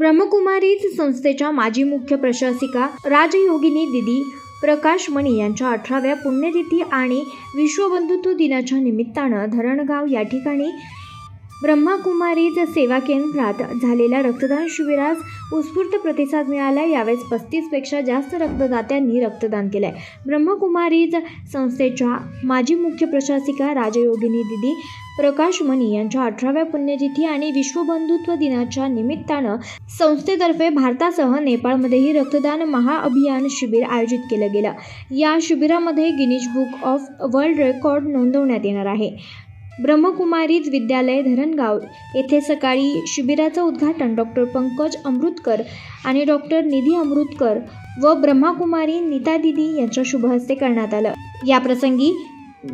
ब्रह्मकुमारीज संस्थेच्या माजी मुख्य प्रशासिका राजयोगिनी दिदी प्रकाश मणी यांच्या अठराव्या पुण्यतिथी आणि विश्वबंधुत्व दिनाच्या निमित्तानं धरणगाव या ठिकाणी ब्रह्मकुमारीज सेवा केंद्रात झालेल्या रक्तदान शिबिरास उत्स्फूर्त प्रतिसाद मिळाला. यावेळेस पस्तीसपेक्षा जास्त रक्तदात्यांनी रक्तदान केलं आहे ब्रह्मकुमारीज संस्थेच्या माजी मुख्य प्रशासिका राजयोगिनी दिदी प्रकाश मनी यांच्या अठराव्या पुण्यतिथी आणि विश्वबंधुत्व दिनाच्या निमित्तानं संस्थेतर्फे भारतासह नेपाळमध्येही रक्तदान महाअभियान शिबिर आयोजित केलं गेलं. या शिबिरामध्ये Guinness book of world record नोंदवण्यात येणार आहे. ब्रह्मकुमारीज विद्यालय धरणगाव. येथे सकाळी शिबिराचं उद्घाटन डॉक्टर पंकज अमृतकर आणि डॉक्टर निधी अमृतकर व ब्रह्माकुमारी नीता दिदी यांच्या शुभहस्ते करण्यात आलं. याप्रसंगी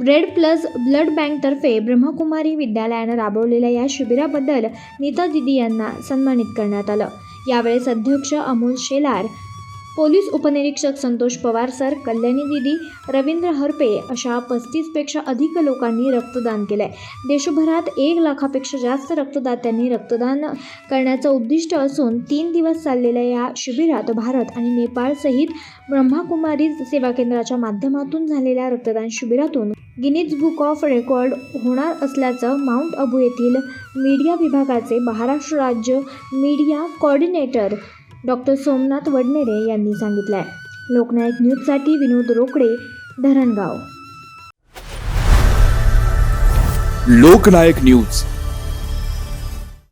रेड प्लस ब्लड बँकतर्फे ब्रह्मकुमारी विद्यालयानं राबवलेल्या या शिबिराबद्दल नीता दिदी यांना सन्मानित करण्यात आलं. यावेळेस अध्यक्ष अमोल शेलार पोलीस उपनिरीक्षक संतोष पवार सर कल्याणी दिदी रवींद्र हरपे अशा पस्तीसपेक्षा अधिक लोकांनी रक्तदान केलं आहे देशभरात एक लाखापेक्षा जास्त रक्तदात्यांनी रक्तदान करण्याचं उद्दिष्ट असून तीन दिवस चाललेल्या या शिबिरात भारत आणि नेपाळसहित ब्रह्माकुमारी सेवा केंद्राच्या माध्यमातून झालेल्या रक्तदान शिबिरातून गिनीज बुक ऑफ रेकॉर्ड होणार असल्याचं माउंट अबू येथील मीडिया विभागाचे महाराष्ट्र राज्य media coordinator doctor Somnath Vadnere यांनी सांगितलं आहे लोकनायक न्यूजसाठी विनोद रोकडे धरणगाव. लोकनायक न्यूज.